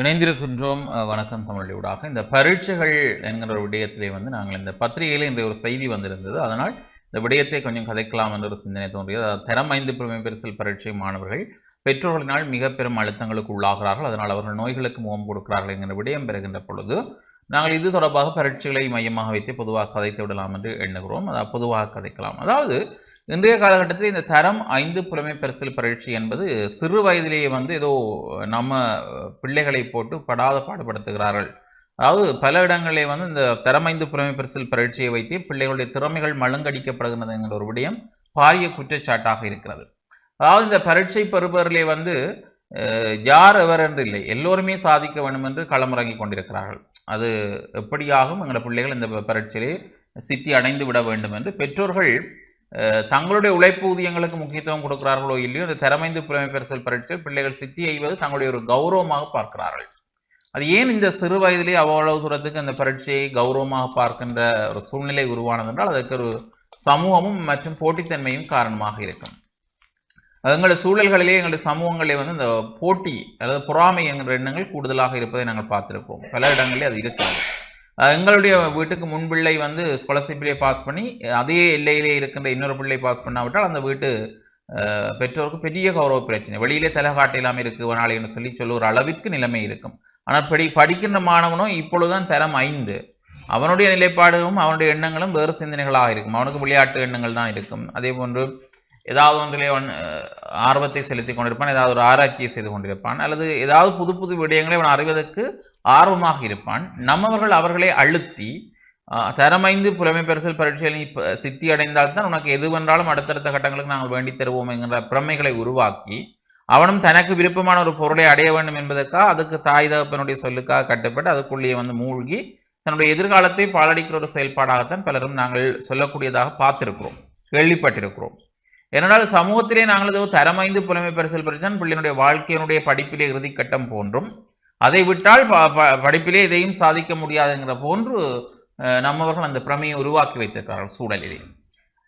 இணைந்திருக்கின்றோம். வணக்கம் தமிழொலியூடாக இந்த பரீட்சைகள் என்கிற ஒரு விடயத்திலே வந்து நாங்கள் இந்த பத்திரிகையில் இன்றைய ஒரு செய்தி வந்திருந்தது. அதனால் இந்த விடயத்தை கொஞ்சம் கதைக்கலாம் என்ற ஒரு சிந்தனை தோன்றியது. திறம் தரம் ஐந்து பெருமை பரிசில் பரீட்சை மாணவர்கள் பெற்றோர்களினால் மிக பெரும் அழுத்தங்களுக்கு உள்ளாகிறார்கள். அதனால் அவர்கள் நோய்களுக்கு முகம் கொடுக்கிறார்கள் என்கிற விடயம் பெறுகின்ற பொழுது நாங்கள் இது தொடர்பாக பரீட்சைகளை மையமாக வைத்து பொதுவாக கதைத்து விடலாம் என்று எண்ணுகிறோம். அதாவது பொதுவாக கதைக்கலாம். அதாவது இன்றைய காலகட்டத்தில் இந்த தரம் ஐந்து புலமை பரிசல் பரீட்சை என்பது சிறு வயதிலேயே வந்து ஏதோ நம்ம பிள்ளைகளை போட்டு படாத பாடுபடுத்துகிறார்கள். அதாவது பல இடங்களிலே வந்து இந்த தரம் ஐந்து புலமை பரிசல் பரீட்சையை வைத்து பிள்ளைகளுடைய திறமைகள் மழுங்கடிக்கப்படுகிறது என்கிற ஒரு விடயம் பாரிய குற்றச்சாட்டாக இருக்கிறது. அதாவது இந்த பரீட்சை பெறுபவர்களே வந்து யார் எவர் என்று இல்லை எல்லோருமே சாதிக்க வேண்டும் என்று களமிறங்கி கொண்டிருக்கிறார்கள். அது எப்படியாகும் எங்கள் பிள்ளைகள் இந்த பரீட்சையிலே சித்தி அடைந்து விட வேண்டும் என்று பெற்றோர்கள் தங்களுடைய உழைப்பு ஊதியங்களுக்கு முக்கியத்துவம் கொடுக்கிறார்களோ இல்லையோ இந்த திறமைந்து புலமை பெருசல் பரீட்சை பிள்ளைகள் சித்தி எய்வது தங்களுடைய ஒரு கௌரவமாக பார்க்கிறார்கள். அது ஏன் இந்த சிறு வயதிலே அவ்வளவு தூரத்துக்கு அந்த பரீட்சையை கௌரவமாக பார்க்கின்ற ஒரு சூழ்நிலை உருவானது என்றால் அதற்கு ஒரு சமூகமும் மற்றும் போட்டித்தன்மையும் காரணமாக இருக்கும். அது எங்களுடைய சூழல்களிலே எங்களுடைய சமூகங்களிலே வந்து இந்த போட்டி அதாவது பொறாமை என்கிற எண்ணங்கள் கூடுதலாக இருப்பதை நாங்கள் பார்த்திருப்போம். பல இடங்களிலே அது இருக்கிறது. எங்களுடைய வீட்டுக்கு முன் பிள்ளை வந்து ஸ்காலர்ஷிப்பிலே பாஸ் பண்ணி அதே எல்லையிலே இருக்கின்ற இன்னொரு பிள்ளை பாஸ் பண்ணாவிட்டால் அந்த வீட்டு பெற்றோருக்கு பெரிய கௌரவ பிரச்சனை. வெளியிலே தலை காட்டலாமல் இருக்குவனாலேன்னு சொல்லி சொல்லுற அளவிற்கு நிலைமை இருக்கும். ஆனால் படி படிக்கின்ற மாணவனும் இப்பொழுதுதான் தரம் ஐந்து. அவனுடைய நிலைப்பாடுகளும் அவனுடைய எண்ணங்களும் வேறு சிந்தனைகளாக இருக்கும். அவனுக்கு விளையாட்டு எண்ணங்கள் தான் இருக்கும். அதே போன்று ஏதாவது ஒன்றிலே அவன் ஆர்வத்தை செலுத்தி கொண்டிருப்பான் ஏதாவது ஒரு ஆராய்ச்சியை செய்து கொண்டிருப்பான் அல்லது ஏதாவது புது புது விடயங்களை அவன் அறிவதற்கு ஆர்வமாக இருப்பான். நம்மவர்கள் அவர்களை அழுத்தி தரமைந்து புலமை பெருசல் பரீட்சையில் நீ இப்ப சித்தி அடைந்தால்தான் உனக்கு எதுவென்றாலும் அடுத்தடுத்த கட்டங்களுக்கு நாங்கள் வேண்டி தருவோம் என்கிற பிரமைகளை உருவாக்கி அவனும் தனக்கு விருப்பமான ஒரு பொருளை அடைய வேண்டும் என்பதற்காக அதுக்கு தாய் தகப்பனுடைய சொல்லுக்காக கட்டுப்பட்டு அதுக்குள்ளேயே வந்து மூழ்கி தன்னுடைய எதிர்காலத்தை பாலடிக்கிற ஒரு செயல்பாடாகத்தான் பலரும் நாங்கள் சொல்லக்கூடியதாக பார்த்திருக்கிறோம் கேள்விப்பட்டிருக்கிறோம். ஏனென்றால் சமூகத்திலே நாங்கள் ஏதோ தரமைந்து புலமை பரிசல் பரிசான் பிள்ளையினுடைய வாழ்க்கையினுடைய படிப்பிலே இறுதிக்கட்டம் போன்றும் அதை விட்டால் ப- ப- படிப்பிலே எதையும் சாதிக்க முடியாதுங்கிற போன்று நம்மவர்கள் அந்த பிரமையை உருவாக்கி வைத்திருக்கிறார்கள் சூழலிலே.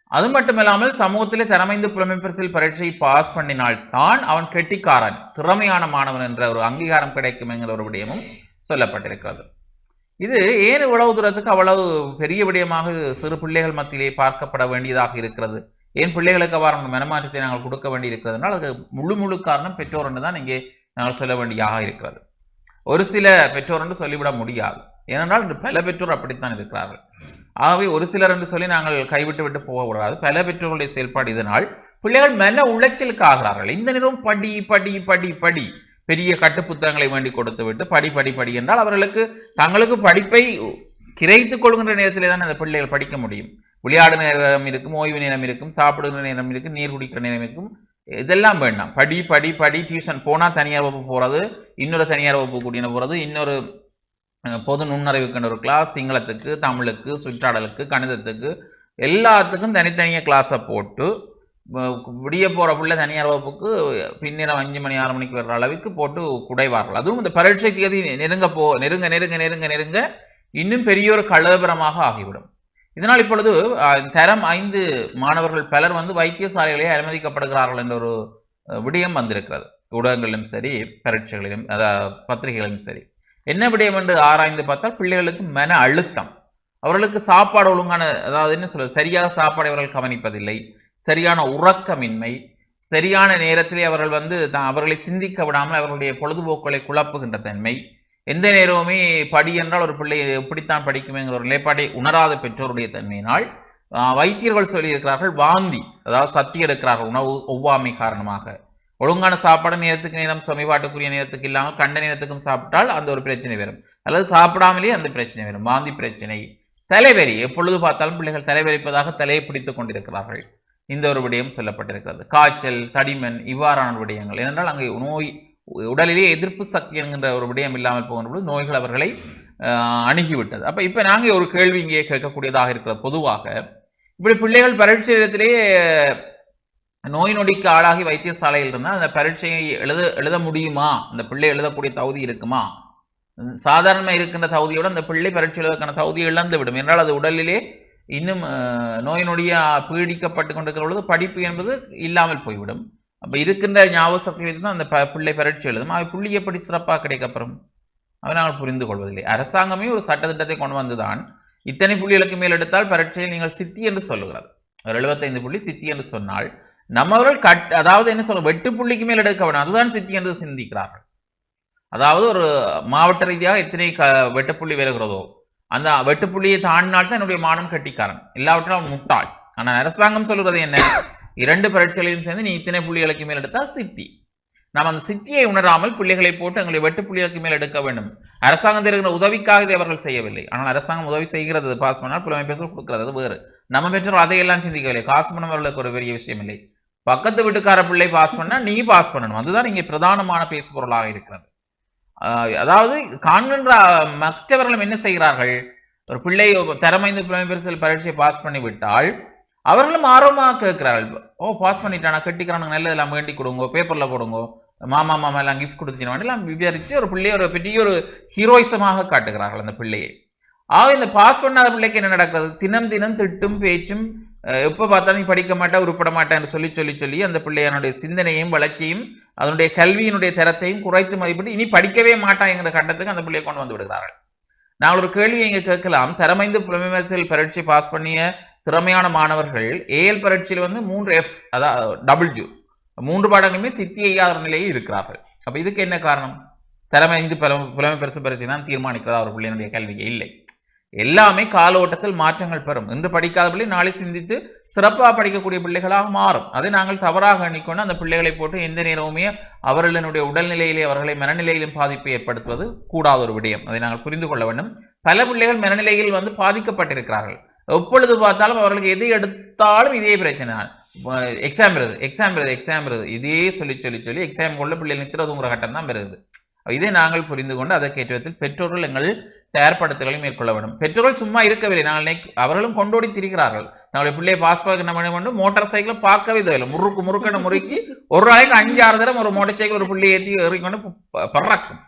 அது மட்டுமில்லாமல் சமூகத்திலே திறமைந்து புலமை பரீட்சையை பாஸ் பண்ணினால் தான் அவன் கெட்டிக்காரன் திறமையான மாணவன் என்ற ஒரு அங்கீகாரம் கிடைக்கும் என்கிற ஒரு விடயமும் சொல்லப்பட்டிருக்கிறது. இது ஏன் இவ்வளவு தூரத்துக்கு அவ்வளவு பெரிய விடயமாக சிறு பிள்ளைகள் மத்தியிலே பார்க்கப்பட வேண்டியதாக இருக்கிறது? ஏன் பிள்ளைகளுக்கு அவ்வாறு மனமாற்றத்தை நாங்கள் கொடுக்க வேண்டி இருக்கிறதுனால் அதுக்கு முழு முழு காரணம் பெற்றோர் என்று தான் இங்கே நாங்கள் சொல்ல வேண்டியதாக இருக்கிறது. ஒரு சில பெற்றோர் என்று சொல்லிவிட முடியாது. ஏனென்றால் இன்று பல பெற்றோர் அப்படித்தான் இருக்கிறார்கள். ஆகவே ஒரு சிலர் என்று சொல்லி நாங்கள் கைவிட்டு விட்டு போகக்கூடாது. பல பெற்றோர்களுடைய செயல்பாடு இதனால் பிள்ளைகள் மன உளைச்சலுக்கு ஆகிறார்கள். இந்த நேரம் படி படி படி படி பெரிய கட்டுப்புத்தகங்களை வேண்டி கொடுத்து விட்டு படி படி படி என்றால் அவர்களுக்கு தங்களுக்கு படிப்பை கிரைத்துக் கொள்கின்ற நேரத்திலே தான் அந்த பிள்ளைகள் படிக்க முடியும். விளையாடு நேரம் இருக்கும் ஓய்வு நேரம் இருக்கும் சாப்பிடுகிற நேரம் இருக்கும் நீர் குடிக்கிற நேரம் இருக்கும். இதெல்லாம் வேண்டாம். படி படி படி டியூஷன் போனால் தனியார் வகுப்பு போகிறது இன்னொரு தனியார் வகுப்பு கூட்டின போகிறது இன்னொரு பொது நுண்ணறிவுக்குன்னு ஒரு கிளாஸ் சிங்களத்துக்கு தமிழுக்கு சுற்றாடலுக்கு கணிதத்துக்கு எல்லாத்துக்கும் தனித்தனியாக கிளாஸை போட்டு விடிய போகிற பிள்ளை தனியார் வகுப்புக்கு பின்னிரம் அஞ்சு மணி ஆறு மணிக்கு வர்ற அளவுக்கு போட்டு குடைவார்கள். அதுவும் இந்த பரீட்சை தேதி நெருங்க போ நெருங்க நெருங்க நெருங்க நெருங்க இன்னும் பெரிய ஒரு கலவரமாக ஆகிவிடும். இதனால் இப்பொழுது தரம் ஐந்து மாணவர்கள் பலர் வந்து வைத்தியசாலைகளே அனுமதிக்கப்படுகிறார்கள் என்ற ஒரு விடயம் வந்திருக்கிறது. ஊடகங்களிலும் சரி பரீட்சைகளிலும் அதாவது பத்திரிகைகளிலும் சரி. என்ன விடயம் என்று ஆராய்ந்து பார்த்தால் பிள்ளைகளுக்கு மன அழுத்தம். அவர்களுக்கு சாப்பாடு ஒழுங்கான அதாவது என்ன சொல்றது சரியாக சாப்பாடு அவர்கள் கவனிப்பதில்லை. சரியான உறக்கமின்மை சரியான நேரத்திலே அவர்கள் வந்து அவர்களை சிந்திக்க விடாமல் அவர்களுடைய பொழுதுபோக்குகளை குழப்புகின்ற தன்மை எந்த நேரமுமே படி என்றால் ஒரு பிள்ளை எப்படித்தான் படிக்குமேங்கிற ஒரு நிலைப்பாட்டை உணராத பெற்றோருடைய தன்மையினால் வைத்தியர்கள் சொல்லியிருக்கிறார்கள் வாந்தி அதாவது சக்தி எடுக்கிறார்கள் உணவு ஒவ்வாமை காரணமாக. ஒழுங்கான சாப்பாடு நேரத்துக்கு நேரம் சமீபாட்டுக்குரிய நேரத்துக்கு இல்லாமல் கண்ட நேரத்துக்கும் சாப்பிட்டால் அந்த ஒரு பிரச்சனை வரும். அல்லது சாப்பிடாமலே அந்த பிரச்சனை வரும். வாந்தி பிரச்சனை. தலைவலி. எப்பொழுது பார்த்தாலும் பிள்ளைகள் தலைவலிப்பதாக தலையை பிடித்துக் கொண்டிருக்கிறார்கள். இந்த ஒரு விடயம் சொல்லப்பட்டிருக்கிறது. காய்ச்சல் தடிமன் இவ்வாறான விடயங்கள். ஏனென்றால் அங்கே நோய் உடலிலே எதிர்ப்பு சக்தி என்கின்ற ஒரு விடயம் இல்லாமல் போகின்ற பொழுது நோய்கள் அவர்களை அணுகிவிட்டது. அப்போ இப்போ நாங்கள் ஒரு கேள்வி இங்கே கேட்கக்கூடியதாக இருக்கிறது பொதுவாக இப்படி பிள்ளைகள் பரீட்சை இடத்திலேயே நோய் நொடிக்கு ஆளாகி வைத்தியசாலையில் இருந்தால் அந்த பரீட்சையை எழுத எழுத முடியுமா? அந்த பிள்ளை எழுதக்கூடிய தகுதி இருக்குமா? சாதாரணமாக இருக்கின்ற தகுதியோடு அந்த பிள்ளை பரீட்சை எழுதக்கான தகுதியை இழந்து விடும். என்றால் அது உடலிலே இன்னும் நோய் நொடியாக பீடிக்கப்பட்டு கொண்டிருக்கிற பொழுது படிப்பு என்பது இல்லாமல் போய்விடும். அப்போ இருக்கின்ற ஞாபக சக்தி வைத்து தான் அந்த பிள்ளை பரட்சி எழுதும். அவை புள்ளி எப்படி சிறப்பாக கிடைக்கப்பெறும்? அதை நாங்கள் புரிந்து கொள்வதில்லை. அரசாங்கமே ஒரு சட்டத்திட்டத்தை கொண்டு வந்துதான் இத்தனை புள்ளிகளுக்கு மேல் எடுத்தால் பரட்சியை நீங்கள் சித்தி என்று சொல்லுகிறது. ஒரு எழுபத்தைந்து புள்ளி சித்தி என்று சொன்னால் நம்மவர்கள் கட் அதாவது என்ன சொல்ல வெட்டு புள்ளிக்கு மேல் எடுக்க வேண்டும். அதுதான் சித்தி என்று சிந்திக்கிறார்கள். அதாவது ஒரு மாவட்ட ரீதியாக எத்தனை க வெட்டுப்புள்ளி வருகிறதோ அந்த வெட்டுப்புள்ளியை தாண்டினால் தான் என்னுடைய மானம் கட்டிக்காரன் எல்லாவற்றிலும் முட்டாள். ஆனால் அரசாங்கம் சொல்கிறது என்ன? இரண்டு பரட்சிகளையும் சேர்ந்து நீ இத்தனை புள்ளிகளுக்கு மேல் எடுத்தால் சித்தி. நாம் அந்த சித்தியை உணராமல் பிள்ளைகளை போட்டு எங்களை வெட்டு புள்ளிகளுக்கு மேல் எடுக்க வேண்டும். அரசாங்கம் தருகிற உதவிக்காக இதை அவர்கள் செய்யவில்லை. ஆனால் அரசாங்கம் உதவி செய்கிறது பாஸ் பண்ணால் புலமை பேச கொடுக்கிறது அது வேறு. நம்ம பெற்றோர் அதையெல்லாம் சிந்திக்கவில்லை. காசு பண்ண அவர்களுக்கு ஒரு பெரிய விஷயம் இல்லை. பக்கத்து வீட்டுக்கார பிள்ளை பாஸ் பண்ணா நீ பாஸ் பண்ணணும். அதுதான் இங்கே பிரதானமான பேசுபொருளாக இருக்கிறது. ஆஹ் அதாவது காண்கின்ற மற்றவர்களும் என்ன செய்கிறார்கள்? ஒரு பிள்ளை திறமைந்து புலமை பரிசில் பரீட்சை பாஸ் பண்ணி விட்டால் அவர்களும் ஆர்வமாக கேட்கிறார்கள். ஓ பாஸ் பண்ணிட்டானா கட்டிக்கிறானுங்க நல்லதெல்லாம் வேண்டி கொடுங்க பேப்பர்ல போடுங்க. மாமா மாமா எல்லாம் கிஃப்ட் கொடுத்துட்டு எல்லாம் விவரிச்சு ஒரு பிள்ளையை ஒரு பெரிய ஒரு ஹீரோயிசமாக காட்டுகிறார்கள் அந்த பிள்ளையை. ஆக இந்த பாஸ் பண்ணாத பிள்ளைக்கு என்ன நடக்கிறது? தினம் தினம் திட்டும் பேச்சும் எப்போ பார்த்தாலும் நீ படிக்க மாட்டேன் உருப்பட மாட்டேன்னு சொல்லி சொல்லி சொல்லி அந்த பிள்ளையனுடைய சிந்தனையும் வளர்ச்சியும் அதனுடைய கல்வியினுடைய தரத்தையும் குறைத்து மதிப்பிட்டு இனி படிக்கவே மாட்டான் என்கிற கட்டத்துக்கு அந்த பிள்ளையை கொண்டு வந்து விடுகிறார்கள். நாங்கள் ஒரு கேள்வியை இங்க கேட்கலாம். திறமைந்து புலமைசல் பரீட்சை பாஸ் பண்ணிய திறமையான மாணவர்கள் ஏஎல் பரீட்சையில் வந்து மூன்று எஃப் அதாவது டபுள் ஜூ மூன்று பாடங்களுமே சித்தி ஐயாத நிலையில் இருக்கிறார்கள். அப்போ இதுக்கு என்ன காரணம்? திறமை இந்து புலமை பரிசு பரீட்சை தான் தீர்மானிக்கிறதா ஒரு பிள்ளையினுடைய கல்வியை இல்லை. எல்லாமே கால ஓட்டத்தில் மாற்றங்கள் பெறும். இன்று படிக்காத பிள்ளை நாளை சிந்தித்து சிறப்பாக படிக்கக்கூடிய பிள்ளைகளாக மாறும். அதை நாங்கள் தவறாக எண்ணிக்கொண்டு அந்த பிள்ளைகளை போட்டு எந்த நேரமுமே அவர்களினுடைய உடல்நிலையிலே அவர்களை மனநிலையிலும் பாதிப்பை ஏற்படுத்துவது கூடாத ஒரு விடயம். அதை நாங்கள் புரிந்து கொள்ள வேண்டும். பல பிள்ளைகள் மனநிலையில் வந்து பாதிக்கப்பட்டிருக்கிறார்கள். எப்பொழுது பார்த்தாலும் அவர்களுக்கு எது எடுத்தாலும் இதே பிரச்சனை எக்ஸாம் வருது எக்ஸாம் வருது எக்ஸாம் வருது இதே சொல்லி சொல்லி சொல்லி எக்ஸாம் கொள்ள பிள்ளைகள் நித்திரதுங்கிற கட்டம் தான் வருது இதை நாங்கள் புரிந்து கொண்டு அதற்கேற்ற விதத்தில் பெற்றோர்கள் எங்கள் தயார்படுத்துகளை மேற்கொள்ள வேண்டும். பெற்றோர்கள் சும்மா இருக்கவில்லை. நாங்கள் அவர்களும் கொண்டோடி திரிகிறார்கள். நம்மளுடைய பிள்ளையை பாஸ் பார்க்க என்ன பண்ண வேண்டும்? மோட்டார் சைக்கிளை பார்க்கவே தேவையில்லை. முறுக்கு முறுக்கன்னு முறுக்கி ஒரு நாளைக்கு அஞ்சு ஆறு தடவை ஒரு மோட்டார் சைக்கிள் ஒரு பிள்ளையை ஏற்றி ஏறிக்கொண்டு பறக்கும்.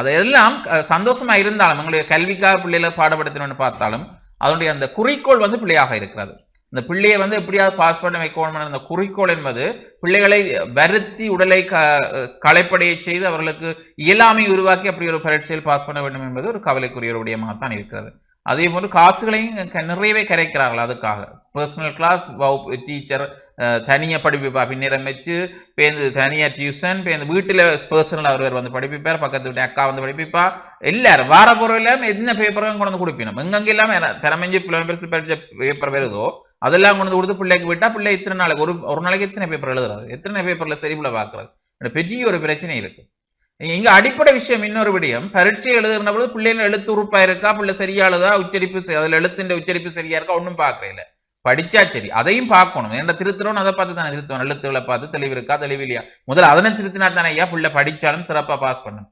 அதெல்லாம் சந்தோஷமா இருந்தாலும் எங்களுடைய கல்விக்காக பிள்ளைகளை பாடப்படுத்தணும்னு பார்த்தாலும் அதனுடைய அந்த குறிக்கோள் வந்து பிள்ளையாக இருக்கிறது. இந்த பிள்ளையை வந்து எப்படியாவது பாஸ் பண்ண வைக்கணும் அந்த குறிக்கோள் என்பது பிள்ளைகளை வருத்தி உடலை க களைப்படைய செய்து அவர்களுக்கு இயலாமை உருவாக்கி அப்படி ஒரு பரீட்சையில் பாஸ் பண்ண வேண்டும் என்பது ஒரு கவலைக்குரிய ஒரு விடயமாகத்தான் இருக்கிறது. அதே போன்று காசுகளையும் க- நிறையவே கரைக்கிறார்கள். அதுக்காக. பர்சனல் கிளாஸ் டீச்சர் தனியா படிப்பிப்பா பின்னிரமைச்சு பேருந்து தனியா டியூஷன் பேருந்து வீட்டுல பர்சனல் ஒருவர் வந்து படிப்பிப்பார் பக்கத்து வீட்டு அக்கா வந்து படிப்பிப்பா. எல்லாரும் வார போற என்ன பேப்பரும் கொண்டு வந்து கொடுப்பினோம்? எங்கெங்க இல்லாமல் திறமைஞ்சு பிள்ளைங்க படித்த பேப்பர் வருதோ அதெல்லாம் கொண்டு வந்து கொடுத்து பிள்ளைக்கு விட்டா பிள்ளை இத்தனை நாளைக்கு ஒரு ஒரு நாளைக்கு எத்தனை பேப்பர் எழுதுறது எத்தனை பேப்பர்ல சரிபுல பார்க்கறது பெரிய ஒரு பிரச்சனை இருக்கு. இங்க அடிப்படை விஷயம் இன்னொரு விடயம். பரீட்சை எழுதுகிற பொழுது பிள்ளைங்க எழுத்து உறுப்பா இருக்கா? பிள்ளை சரியா எழுதா? உச்சரிப்பு சரி- அதுல எழுத்துன்ற உச்சரிப்பு சரியா இருக்கா? ஒன்றும் பார்க்கல இல்ல. படிச்சா சரி. அதையும் பார்க்கணும். ஏன்னா திருத்துறோம் அதை பார்த்து தானே திருத்துவோம் எழுத்துக்களை பார்த்து தெளிவு இருக்கா? தெளிவு இல்லையா? முதல்ல அதனை திருத்தினா தானே ஐயா? பிள்ளை படிச்சாலும் சிறப்பா பாஸ் பண்ணும்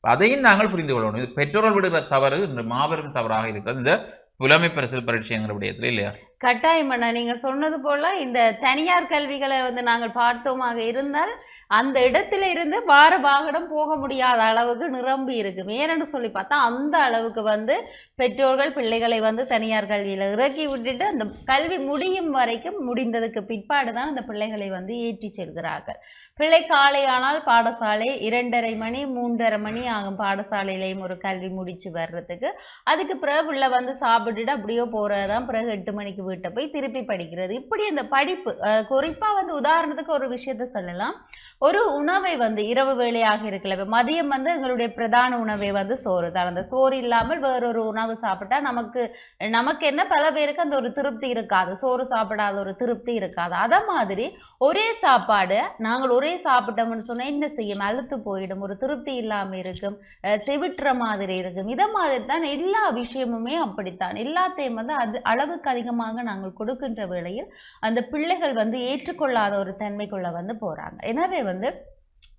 அதையும் நாங்கள் புரிந்து கொள்ளணும். இது பெற்றோர்கள் விடுகிற தவறு மாபெரும் தவறாக இருக்கிறது. இந்த புலமை பரிசல் பரீட்சைங்கிற விடயத்துல இல்லையா? கட்டாயம் பண்ண நீங்க சொன்னது போல இந்த தனியார் கல்விகளை வந்து நாங்கள் பார்த்தோமாக இருந்தால் அந்த இடத்துல இருந்து வார வாகனம் போக முடியாத அளவுக்கு நிரம்பி இருக்கு. ஏன்னு சொல்லி பார்த்தா அந்த அளவுக்கு வந்து பெற்றோர்கள் பிள்ளைகளை வந்து தனியார் கல்வியில இறக்கி விட்டுட்டு அந்த கல்வி முடியும் வரைக்கும் முடிந்ததுக்கு பிற்பாடு தான் அந்த பிள்ளைகளை வந்து ஏற்றி செல்கிறார்கள். பிள்ளை காலை ஆனால் பாடசாலை இரண்டரை மணி மூன்றரை மணி ஆகும் பாடசாலையிலையும் ஒரு கல்வி முடிச்சு வர்றதுக்கு. அதுக்கு பிறகு பிள்ளை வந்து சாப்பிட்டுட்டு அப்படியோ போறதுதான். பிறகு எட்டு மணிக்கு வீட்டை போய் திருப்பி படிக்கிறது. இப்படி அந்த படிப்பு அஹ் குறிப்பா வந்து உதாரணத்துக்கு ஒரு விஷயத்த சொல்லலாம். ஒரு உணவை வந்து இரவு வேலையாக இருக்கல மதியம் வந்து எங்களுடைய பிரதான உணவை வந்து சோறு தான். அந்த சோறு இல்லாமல் வேறொரு உணவு சாப்பிட்டா நமக்கு நமக்கு என்ன பல பேருக்கு அந்த ஒரு திருப்தி இருக்காது. சோறு சாப்பிடாத ஒரு திருப்தி இருக்காது. அத மாதிரி ஒரே சாப்பாடு நாங்கள் ஒரே சாப்பிட்டோம்னு சொன்னா என்ன செய்யும்? அழுத்து போயிடும். ஒரு திருப்தி இல்லாம இருக்கும். அஹ் தெவிட்டுற மாதிரி இருக்கும். இதை மாதிரி தான் எல்லா விஷயமுமே அப்படித்தான். எல்லாத்தையும் வந்து அது அளவுக்கு அதிகமாக நாங்கள் கொடுக்கின்ற வேளையில் அந்த பிள்ளைகள் வந்து ஏற்றுக்கொள்ளாத ஒரு தன்மைக்குள்ள வந்து போறாங்க. எனவே வந்து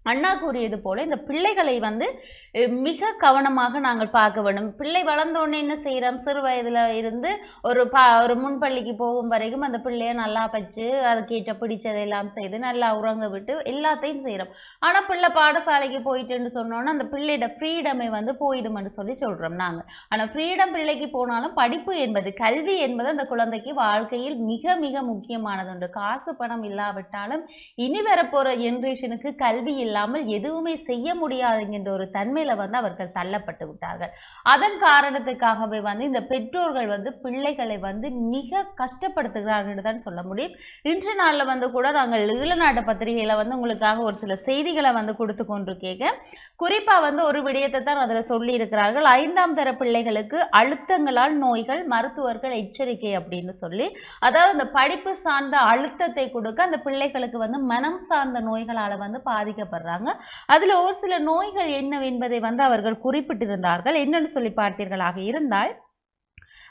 அண்ணா கூறியது போல இந்த பிள்ளைகளை வந்து மிக கவனமாக நாங்கள் பார்க்க வேண்டும். பிள்ளை வளர்ந்த உடனே என்ன செய்யறோம்? சிறு வயதுல இருந்து ஒரு பா ஒரு முன்பள்ளிக்கு போகும் வரைக்கும் அந்த பிள்ளைய நல்லா பச்சு அதுக்கேற்ற பிடிச்சதெல்லாம் செய்து நல்லா உறங்க விட்டு எல்லாத்தையும் செய்யறோம். ஆனா பிள்ளை பாடசாலைக்கு போயிட்டுன்னு சொன்னோன்னா அந்த பிள்ளையோட ஃப்ரீடமை வந்து போயிடும்னு சொல்லி சொல்றோம் நாங்க. ஆனா ஃப்ரீடம் பிள்ளைக்கு போனாலும் படிப்பு என்பது கல்வி என்பது அந்த குழந்தைக்கு வாழ்க்கையில் மிக மிக முக்கியமானது உண்டு. காசு பணம் இல்லாவிட்டாலும் இனி வரப்போற ஜெனரேஷனுக்கு கல்வி இல்லை இல்லாமல் எதுவுமே செய்ய முடியாதுங்கின்ற ஒரு தன்மையில வந்து அவர்கள் தள்ளப்பட்டு விட்டார்கள். அதன் காரணத்துக்காகவே வந்து இந்த பெற்றோர்கள் வந்து பிள்ளைகளை வந்து மிக கஷ்டப்படுத்துகிறார்கள் தான் சொல்ல முடியும். இன்று நாளில் வந்து கூட நாங்கள் ஈழநாட்டு பத்திரிகையில வந்து உங்களுக்காக ஒரு சில செய்திகளை வந்து கொடுத்து கொண்டு கேட்க குறிப்பா வந்து ஒரு விடயத்தை தான் அதில் சொல்லி இருக்கிறார்கள் ஐந்தாம் தர பிள்ளைகளுக்கு அழுத்தங்களால் நோய்கள் மருத்துவர்கள் எச்சரிக்கை அப்படின்னு சொல்லி. அதாவது அந்த படிப்பு சார்ந்த அழுத்தத்தை கொடுக்க அந்த பிள்ளைகளுக்கு வந்து மனம் சார்ந்த நோய்களால வந்து வர்றாங்க. அதுல ஒரு சில நோய்கள் என்னவென்பதை வந்து அவர்கள் குறிப்பிட்டிருந்தார்கள். என்னன்னு சொல்லி பார்த்தீர்களாக இருந்தால்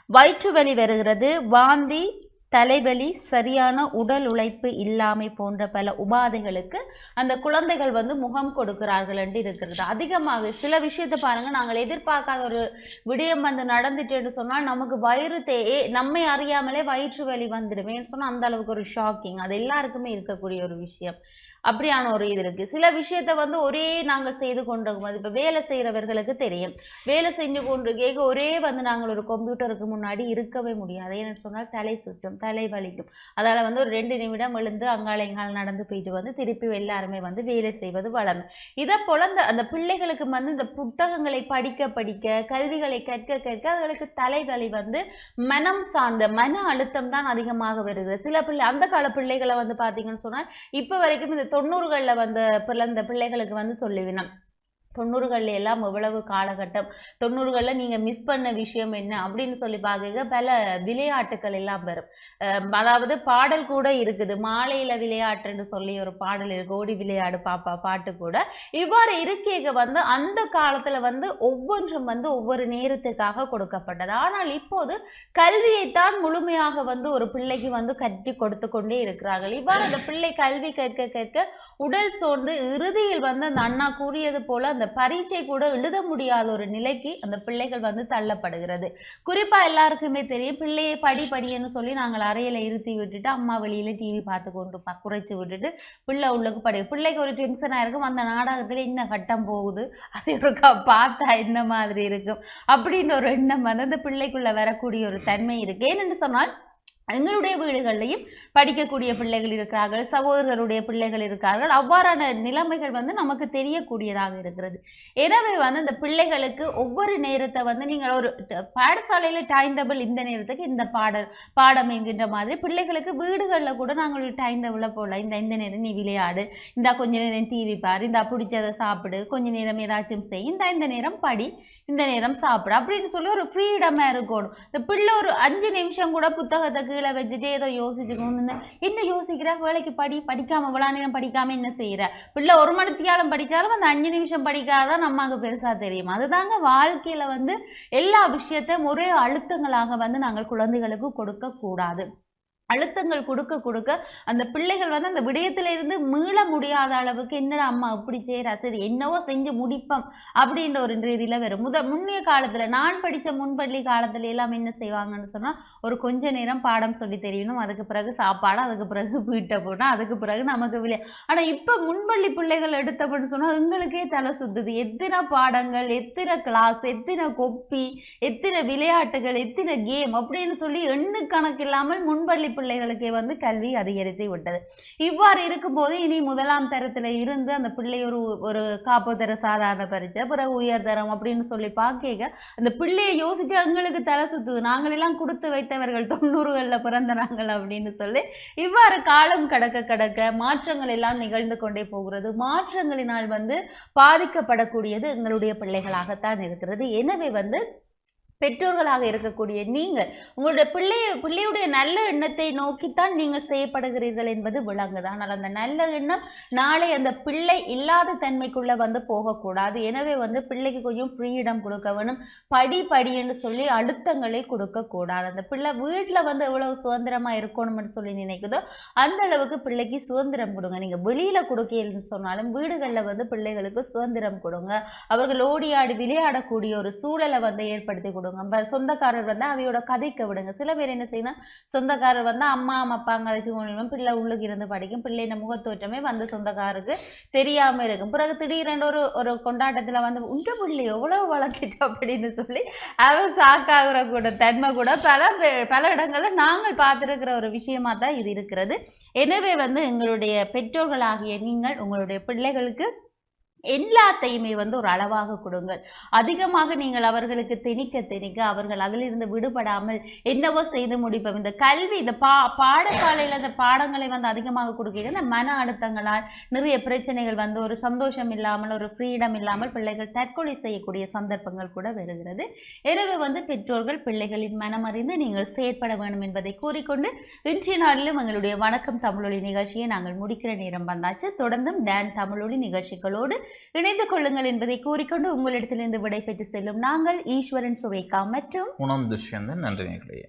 வயிற்று வலி வருகிறது வாந்தி தலைவலி சரியான உடல் உழைப்பு இல்லாமை போன்ற பல உபாதைகளுக்கு அந்த குழந்தைகள் வந்து முகம் கொடுக்கிறார்கள் என்று இருக்கிறது. அதிகமாக சில விஷயத்தை பாருங்க நாங்கள் எதிர்பார்க்காத ஒரு விடயம் வந்து நடந்துட்டுன்னு சொன்னால் நமக்கு வயிறு தே நம்மை அறியாமலே வயிற்று வலி வந்துடுவேன்னு சொன்னால் அந்த அளவுக்கு ஒரு ஷாக்கிங் அது எல்லாருக்குமே இருக்கக்கூடிய ஒரு விஷயம். அப்படியான ஒரு இது இருக்கு. சில விஷயத்த வந்து ஒரே நாங்க செய்து கொண்டிருக்கும் போது இப்ப வேலை செய்யறவர்களுக்கு தெரியும். வேலை செஞ்சு கொண்டு கேட்க ஒரே வந்து நாங்கள் ஒரு கம்ப்யூட்டருக்கு முன்னாடி இருக்கவே முடியாது. ஏன்னு சொன்னால் தலை சுற்றும் தலை வலிக்கும் அதால வந்து ஒரு ரெண்டு நிமிடம் எழுந்து அங்கால இங்கால நடந்து போயிட்டு வந்து திருப்பி எல்லாருமே வந்து வேலை செய்வது வளமை. இதை போல அந்த அந்த பிள்ளைகளுக்கு வந்து இந்த புத்தகங்களை படிக்க படிக்க கல்விகளை கற்க கற்க அவர்களுக்கு தலைவலி வந்து மனம் சார்ந்த மன அழுத்தம் தான் அதிகமாக வருது. சில பிள்ளை அந்த கால பிள்ளைகளை வந்து பார்த்தீங்கன்னு சொன்னால் இப்போ வரைக்கும் இந்த தொண்ணூறுகளில் வந்த பிறந்த பிள்ளைகளுக்கு வந்து சொல்லுவினம் தொண்ணூறுகள்ல எல்லாம் எவ்வளவு காலகட்டம்? தொண்ணூறுகள்ல நீங்க மிஸ் பண்ண விஷயம் என்ன? அப்படின்னு சொல்லி பார்க்க பல விளையாட்டுகள் எல்லாம் வரும். அதாவது பாடல் கூட இருக்குது. மாலையில விளையாட்டுன்னு சொல்லி ஒரு பாடல் இருக்கு. ஓடி விளையாடு பாப்பா பாட்டு கூட. இவ்வாறு இருக்கேக வந்து அந்த காலத்துல வந்து ஒவ்வொன்றும் வந்து ஒவ்வொரு நேரத்துக்காக கொடுக்கப்பட்டது. ஆனால் இப்போது கல்வியைத்தான் முழுமையாக வந்து ஒரு பிள்ளைக்கு வந்து கட்டி கொடுத்து கொண்டே இருக்கிறார்கள். இவ்வாறு அந்த பிள்ளை கல்வி கற்க கற்க உடல் சோர்ந்து இறுதியில் வந்து அந்த அண்ணா கூறியது போல அந்த பரீட்சை கூட எழுத முடியாத ஒரு நிலைக்கு அந்த பிள்ளைகள் வந்து தள்ளப்படுகிறது. குறிப்பா எல்லாருக்குமே தெரியும் பிள்ளையை படி படின்னு சொல்லி நாங்கள் அறையில இருத்தி விட்டுட்டு அம்மா வெளியில டிவி பார்த்து கொண்டு ப- குறைச்சு விட்டுட்டு பிள்ளை உள்ளுக்கு படி பிள்ளைக்கு ஒரு டென்ஷனா இருக்கும். அந்த நாடகத்துல என்ன கட்டம் போகுது? அது இருக்கா பார்த்தா என்ன மாதிரி இருக்கும்? அப்படின்னு ஒரு எண்ணம் வந்து அந்த பிள்ளைக்குள்ள வரக்கூடிய ஒரு தன்மை இருக்கு. ஏன்னு சொன்னால் எங்களுடைய வீடுகள்லையும் படிக்கக்கூடிய பிள்ளைகள் இருக்கிறார்கள் சகோதரருடைய பிள்ளைகள் இருக்கிறார்கள். அவ்வாறான நிலைமைகள் வந்து நமக்கு தெரியக்கூடியதாக இருக்கிறது. எனவே வந்து இந்த பிள்ளைகளுக்கு ஒவ்வொரு நேரத்தை வந்து நீங்கள் ஒரு பாடசாலையில டைம் டேபிள் இந்த நேரத்துக்கு இந்த பாட பாடம் என்கின்ற மாதிரி பிள்ளைகளுக்கு வீடுகளில் கூட நாங்கள் ஒரு டைம் டேபிள போடலாம் இந்த இந்த நேரம் நீ விளையாடு இந்த கொஞ்ச நேரம் டிவி பாரு இந்த பிடிச்சதை சாப்பிடு கொஞ்ச நேரம் ஏதாச்சும் செய் இந்த இந்த நேரம் படி இந்த நேரம் சாப்பிடு அப்படின்னு சொல்லி ஒரு ஃப்ரீடமா இருக்கணும். இந்த பிள்ளை ஒரு அஞ்சு நிமிஷம் கூட புத்தகத்துக்கு கீழே வச்சுட்டு ஏதோ யோசிச்சுக்கணும் என்ன யோசிக்கிற? வேலைக்கு படி படிக்காம இவ்வளோ நேரம் படிக்காம என்ன செய்யற பிள்ளை ஒரு மணித்தியாலும் படிச்சாலும் அந்த அஞ்சு நிமிஷம் படிக்காதான் நமக்கு பெருசா தெரியும். அதுதாங்க வாழ்க்கையில வந்து எல்லா விஷயத்தையும் ஒரே அழுத்தங்களாக வந்து நாங்கள் குழந்தைகளுக்கு கொடுக்க கூடாது அழுத்தங்கள் கொடுக்க கொடுக்க அந்த பிள்ளைகள் வந்து அந்த விடயத்துல இருந்து மீள முடியாத அளவுக்கு என்னடா அம்மா இப்படி செய்யறா சரி என்னவோ செஞ்சு முடிப்போம் அப்படின்ற ஒரு ரீதியில வரும். முத முன்னைய காலத்துல நான் படிச்ச முன்பள்ளி காலத்துல எல்லாம் என்ன செய்வாங்கன்னு சொன்னா ஒரு கொஞ்ச நேரம் பாடம் சொல்லி தெரியணும். அதுக்கு பிறகு சாப்பாடு அதுக்கு பிறகு வீட்டை போனா அதுக்கு பிறகு நமக்கு விளையா ஆனா இப்ப முன்பள்ளி பிள்ளைகள் எடுத்தப்பன்னு சொன்னா எங்களுக்கே தலை சுத்துது. எத்தனை பாடங்கள் எத்தனை கிளாஸ் எத்தனை கொப்பி எத்தனை விளையாட்டுகள் எத்தனை கேம் அப்படின்னு சொல்லி எண்ணு கணக்கு இல்லாமல் முன்பள்ளி பிள்ளைகளுக்கு வந்து கல்வி அதிகரித்து விட்டது. இவ்வாறு இருக்கும்போது இனி முதலாம் தரத்துல இருந்து அந்த பிள்ளை ஒரு ஒரு காப்பு தர சாதாரண பரீட்சை பிறகு உயர் தரம் அப்படின்னு சொல்லி பார்க்க அந்த பிள்ளையை யோசிச்சு எங்களுக்கு தலை சுத்துது. நாங்களெல்லாம் கொடுத்து வைத்தவர்கள் தொண்ணூறுகள்ல பிறந்தனாங்கள் அப்படின்னு சொல்லி இவ்வாறு காலம் கடக்க கடக்க மாற்றங்கள் எல்லாம் நிகழ்ந்து கொண்டே போகிறது. மாற்றங்களினால் வந்து பாதிக்கப்படக்கூடியது எங்களுடைய பிள்ளைகளாகத்தான் இருக்கிறது. எனவே வந்து பெற்றோர்களாக இருக்கக்கூடிய நீங்கள் உங்களுடைய பிள்ளைய பிள்ளையுடைய நல்ல எண்ணத்தை நோக்கித்தான் நீங்கள் செய்யப்படுகிறீர்கள் என்பது விளங்குது. ஆனால் அந்த நல்ல எண்ணம் நாளை அந்த பிள்ளை இல்லாத தன்மைக்குள்ள வந்து போகக்கூடாது. எனவே வந்து பிள்ளைக்கு கொஞ்சம் ஃப்ரீடம் கொடுக்க வேணும். படி படி என்று சொல்லி அழுத்தங்களை கொடுக்க கூடாது அந்த பிள்ளை வீட்டில் வந்து எவ்வளவு சுதந்திரமா இருக்கணும்னு சொல்லி நினைக்குதோ அந்த அளவுக்கு பிள்ளைக்கு சுதந்திரம் கொடுங்க. நீங்க வெளியில கொடுக்கலன்னு சொன்னாலும் வீடுகளில் வந்து பிள்ளைகளுக்கு சுதந்திரம் கொடுங்க. அவர்கள் ஓடி ஆடி விளையாடக்கூடிய ஒரு சூழலை வந்து ஏற்படுத்தி கொடுங்க. ப- சொந்தக்காரர் வந்து அவையோட கதைக்க விடுங்க. சில பேர் என்ன செய்யணும்? சொந்தக்காரர் வந்து அம்மா அம்மா அப்பாங்க கதைச்சு கொண்டு பிள்ளை உள்ளுக்கு இருந்து படிக்கும். பிள்ளைன முகத்தோற்றமே வந்து சொந்தக்காரருக்கு தெரியாம இருக்கும். பிறகு திடீரென்று ஒரு ஒரு கொண்டாட்டத்துல வந்து உங்க பிள்ளை எவ்வளவு வளர்த்துட்டு? அப்படின்னு சொல்லி அவன் சாக்காகிற கூட தன்மை கூட பல பல இடங்கள்ல நாங்கள் பார்த்திருக்கிற ஒரு விஷயமா தான் இது இருக்கிறது. எனவே வந்து எங்களுடைய பெற்றோர்களாகிய நீங்கள் உங்களுடைய பிள்ளைகளுக்கு எல்லாத்தையுமே வந்து ஒரு அளவாக கொடுங்கள். அதிகமாக நீங்கள் அவர்களுக்கு திணிக்க திணிக்க அவர்கள் அதிலிருந்து விடுபடாமல் என்னவோ செய்து முடிப்போம். இந்த கல்வி இந்த பா பாடசாலையில் இந்த பாடங்களை வந்து அதிகமாக கொடுக்க இந்த மன அழுத்தங்களால் நிறைய பிரச்சனைகள் வந்து ஒரு சந்தோஷம் இல்லாமல் ஒரு ஃப்ரீடம் இல்லாமல் பிள்ளைகள் தற்கொலை செய்யக்கூடிய சந்தர்ப்பங்கள் கூட வருகிறது. எனவே வந்து பெற்றோர்கள் பிள்ளைகளின் மனமறிந்து நீங்கள் செயற்பட வேண்டும் என்பதை கூறிக்கொண்டு இன்றைய நாளிலும் எங்களுடைய வணக்கம் தமிழொலி நிகழ்ச்சியை நாங்கள் முடிக்கிற நேரம் வந்தாச்சு. தொடர்ந்தும் டேன் தமிழொலி நிகழ்ச்சிகளோடு இணைந்து கொள்ளுங்கள் என்பதை கூறிக்கொண்டு உங்களிடத்திலிருந்து விடைபெற்று செல்லும் நாங்கள் ஈஸ்வரன் சுவேகா மற்றும் புனம் நன்றி நேர்களே